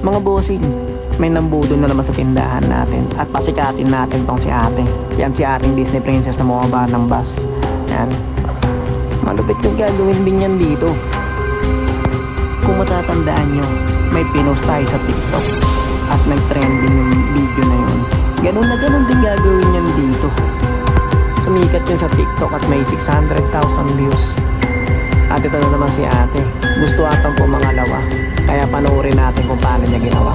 Mga bossing, may nambudo na naman sa tindahan natin at pasikatin natin tong si ate. Yan si ating Disney princess na bumaba ng bus. Yan. Malupit yung gagawin din yan dito. Kung matatandaan nyo, may pinost tayo sa TikTok at nag-trending yung video na yun. Ganun na ganun din gagawin yan dito. Sumikat yun sa TikTok at may 600,000 views. At ito na naman si ate. Gusto atang pumangalawa. Kaya panoorin natin kung paano niya ginawa.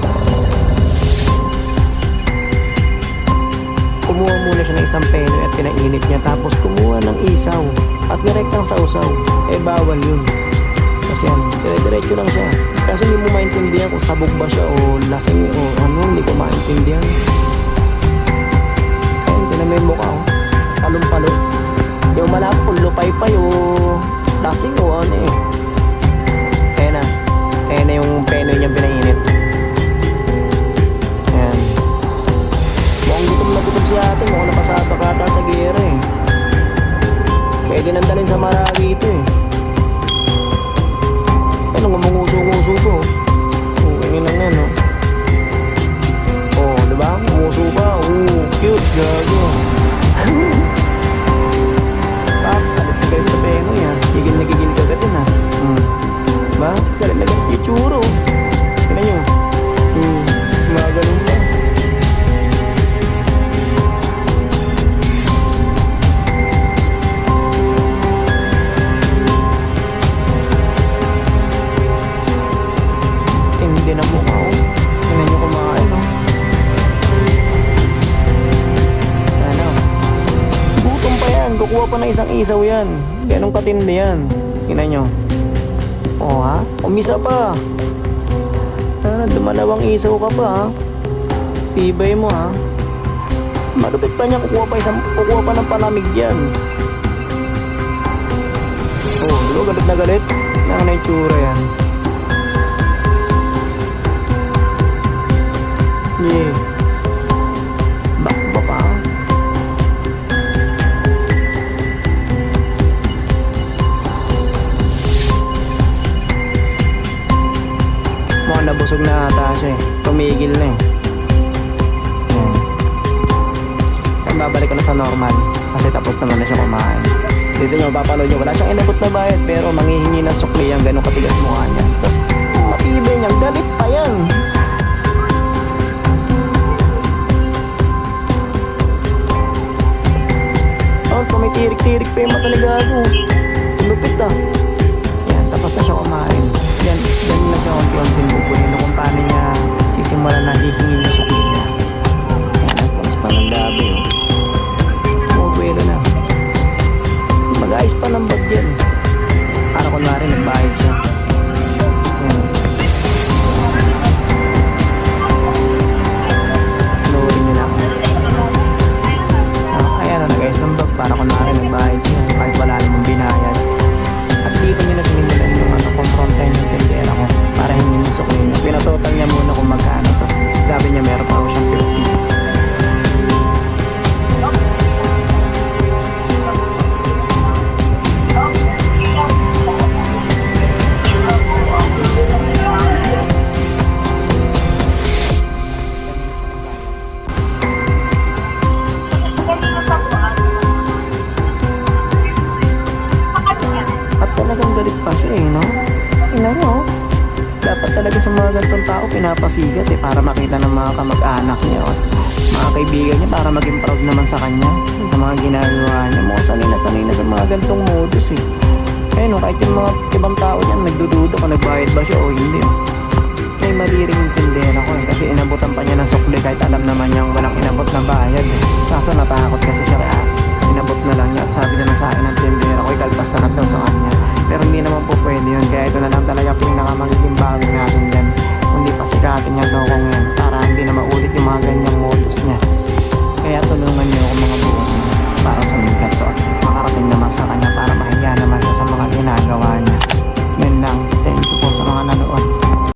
Kumuha muna siya ng isang penoy at pinainit niya tapos kumuha ng isaw at direktang sausaw. Eh bawal yun. Kasi yan, dire-diretso lang siya. Kasi hindi mo maintindihan kung sabog ba siya o lasing o ano, hindi ko maintindihan. Ay, hindi na may mukha oh. Talong-palo. Yung malapit kung lupay-pay o lasing o ano eh. Kaya na. Kaya na yung penoy niyang pinainit. Ayan. Mukhang gutom na gutom si ate. Mukhang napasaba ka ata sa gera eh. Pwede nandalin sa marami ito eh. Ano nga manguso-nguso ko? Oh, ang ina nga no. Oh, di ba? Nguso pa. Oh, cute. Gago. Yun ha. Hmm. Ba? Galit na galit yung tsuro. Tignan nyo. Hmm. Mga ganun pa. Hindi na mukha oh. Tingnan nyo kumain oh. Ano? Gutom pa yan. Kukuha pa ng isang isaw yan. Ganong katindi yan. Tingnan nyo. Oh ha? Umisa pa. Ano, dumalawang isaw ka pa ha. Tibay mo ha. Malupit pa niya. Kukuha pa, isang, kukuha pa ng palamig yan. Oh, galit na galit? Nang na itsura yan. Nabusog na ata siya eh. Tumigil na eh. Yan. Kaya babalik ko na sa normal. Kasi tapos naman na siya kumain. Dito nyo, papanood nyo. Wala siyang inabot na bayad pero manghihingi ng sukli ang ganong katigas mukha niya. Tapos matibay niya. Galit pa yan. Oh, tumitirik-tirik pa yung mata ni Gago. Lupit ah. Yan, tapos na siya kumain. pinapasigat eh para makita ng mga kamag-anak niya o mga kaibigan niya para maging proud naman sa kanya sa mga ginagawa niya. Mga sanay na sanay na sa mga gantong modus eh. Kaya no, oh, kahit yung mga ibang tao niyan, nagdududo kung nagbayad ba siya o hindi. May mali rin yung tindera ko eh, kasi inabutan pa niya ng sukli kahit alam naman niyang walang inabot na bayad. Eh. Kaso natakot kasi siya kaya inabot na lang niya at sabi na sa akin ng tindera ko, ikalpas na lang daw sa kanya. Pero hindi naman po pwede yun, kaya ito na lang talaga pinakamagiging